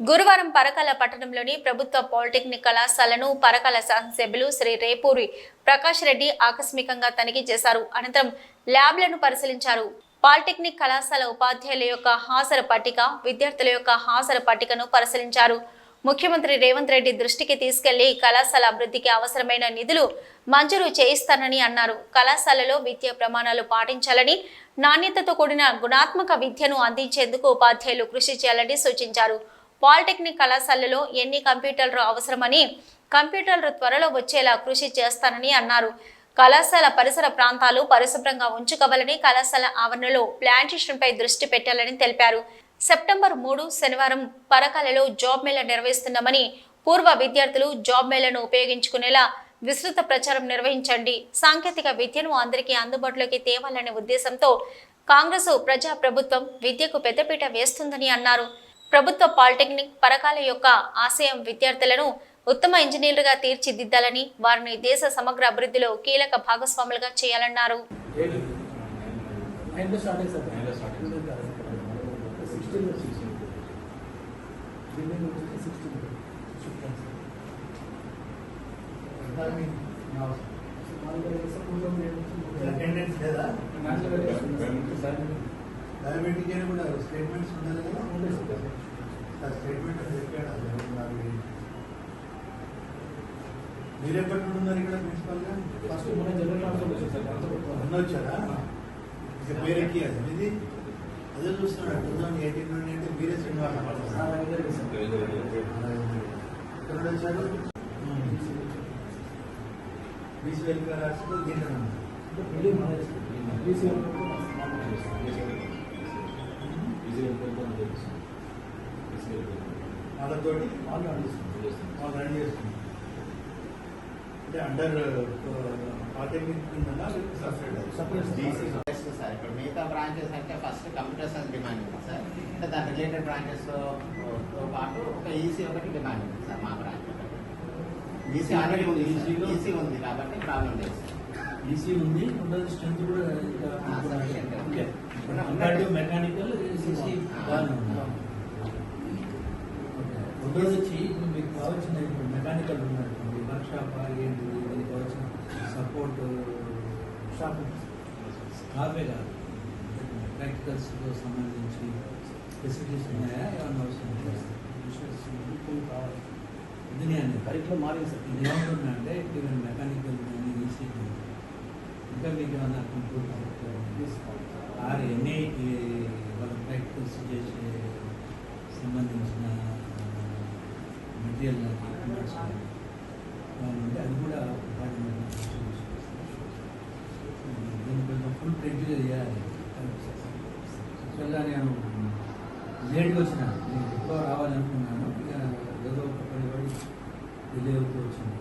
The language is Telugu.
గురువారం పరకాల పట్టణంలోని ప్రభుత్వ పాలిటెక్నిక్ కళాశాలను పరకాల శాసనసభ్యులు శ్రీ రేపూరి ప్రకాష్ రెడ్డి ఆకస్మికంగా తనిఖీ చేశారు. అనంతరం ల్యాబ్లను పరిశీలించారు. పాలిటెక్నిక్ కళాశాల ఉపాధ్యాయుల యొక్క హాజరు పట్టిక విద్యార్థుల యొక్క హాజరు పట్టికను పరిశీలించారు. ముఖ్యమంత్రి రేవంత్ రెడ్డి దృష్టికి తీసుకెళ్ళి కళాశాల అభివృద్ధికి అవసరమైన నిధులు మంజూరు చేయిస్తానని అన్నారు. కళాశాలలో విద్యా ప్రమాణాలు పాటించాలని నాణ్యతతో కూడిన గుణాత్మక విద్యను అందించేందుకు ఉపాధ్యాయులు కృషి చేయాలని సూచించారు. పాలిటెక్నిక్ కళాశాలలో ఎన్ని కంప్యూటర్లు అవసరమని కంప్యూటర్లు త్వరలో వచ్చేలా కృషి చేస్తానని అన్నారు. కళాశాల పరిసర ప్రాంతాలు పరిశుభ్రంగా ఉంచుకోవాలని కళాశాల ఆవరణలో ప్లాంటేషన్పై దృష్టి పెట్టాలని తెలిపారు. సెప్టెంబర్ మూడు శనివారం పరకాలలో జాబ్ మేళా నిర్వహిస్తున్నామని పూర్వ విద్యార్థులు జాబ్ మేళను ఉపయోగించుకునేలా విస్తృత ప్రచారం నిర్వహించండి. సాంకేతిక విద్యను అందరికీ అందుబాటులోకి తేవాలనే ఉద్దేశంతో కాంగ్రెస్ ప్రజా ప్రభుత్వం విద్యకు పెద్దపీట వేస్తుందని అన్నారు. ప్రభుత్వ పాలిటెక్నిక్ పరకాల యొక్క ఆశయం విద్యార్థులను ఉత్తమ ఇంజనీర్లుగా తీర్చిదిద్దాలని వారిని దేశ సమగ్ర అభివృద్ధిలో కీలక భాగస్వాములుగా చేయాలన్నారు. నైన్లో స్టార్ట్ అయ్యి సార్ నైన్లో స్టార్ట్ సిక్స్టీన్ సిక్స్టీన్ బిల్డింగ్ వచ్చేసి సిక్స్టీన్ షిఫ్ట్ అయింది సార్ అటెండెన్స్ లేదా సార్ డయాబెటిక్ అని కూడా స్టేట్మెంట్స్ ఉండాలి కదా ఉండే సార్ ఆ స్టేట్మెంట్ చెప్పాడు మీరు నుండి ఉన్నారు ఇక్కడ ప్రిన్సిపల్గా ఫస్ట్ మన జనరల్ ట్రాన్స్ఫర్ సార్ వచ్చారా? ఇక పేరెక్కి అది ఇది అదే చూస్తున్నాడు టూ థౌసండ్ ఎయిటీన్ నుండి అంటే మీరే శ్రీనివాస ఎక్కడ వచ్చారు? బీసీ వెల్ఫేర్ హాస్పిటల్ దీంట్లో బీసీ వాళ్ళతోటి? వాళ్ళు అందిస్తుంది వాళ్ళు రన్ చేస్తున్నారు. అంటే అండర్ బ్రాంచెస్ సార్ ఇప్పుడు మిగతా బ్రాంచెస్ అంటే ఫస్ట్ కంప్యూటర్స్ అని డిమాండ్ ఉంది సార్ అంటే దాని రిలేటెడ్ బ్రాంచెస్తో పాటు ఒక ఈసీ ఒకటి డిమాండ్ ఉంది సార్ మా బ్రాంచ్ ఈసీ ఆల్రెడీ ఉంది ఈసీ ఉంది కాబట్టి ప్రాబ్లం లేదు సార్ ఈసీ ఉంది ఉండదు స్ట్రెంత్ కూడా మెకానికల్ రెండోది వచ్చి మీకు కావాల్సిన మెకానికల్ వర్క్ షాప్ ఏంటి దీనికి సపోర్ట్ షాప్ స్టాఫే కాదు ప్రాక్టికల్స్తో సంబంధించి ఫెసిలిటీస్ ఉన్నాయా ఏమన్నా అవసరం కావాలి ఇది నేను కరికులం మారింది సార్ ఇది ఏమంటున్నా అంటే ఇప్పుడు మెకానికల్ కానీ ఈసీ ఇంకా మీకు ఏమన్నా కంప్యూటర్ ఆర్ ఎన్ఐటి వాళ్ళ ప్రాక్టికల్స్ చేసే సంబంధించిన మెటీరియల్ డాక్యుమెంట్స్ ఉంటే అది కూడా దీన్ని కొంచెం ఫుల్ ప్రింట్గా చేయాలి. యాక్చువల్గా నేను లేట్గా వచ్చిన. నేను ఎక్కువ రావాలనుకున్నాను. ఇక ఏదో ఒక పని పడి డిలే వచ్చింది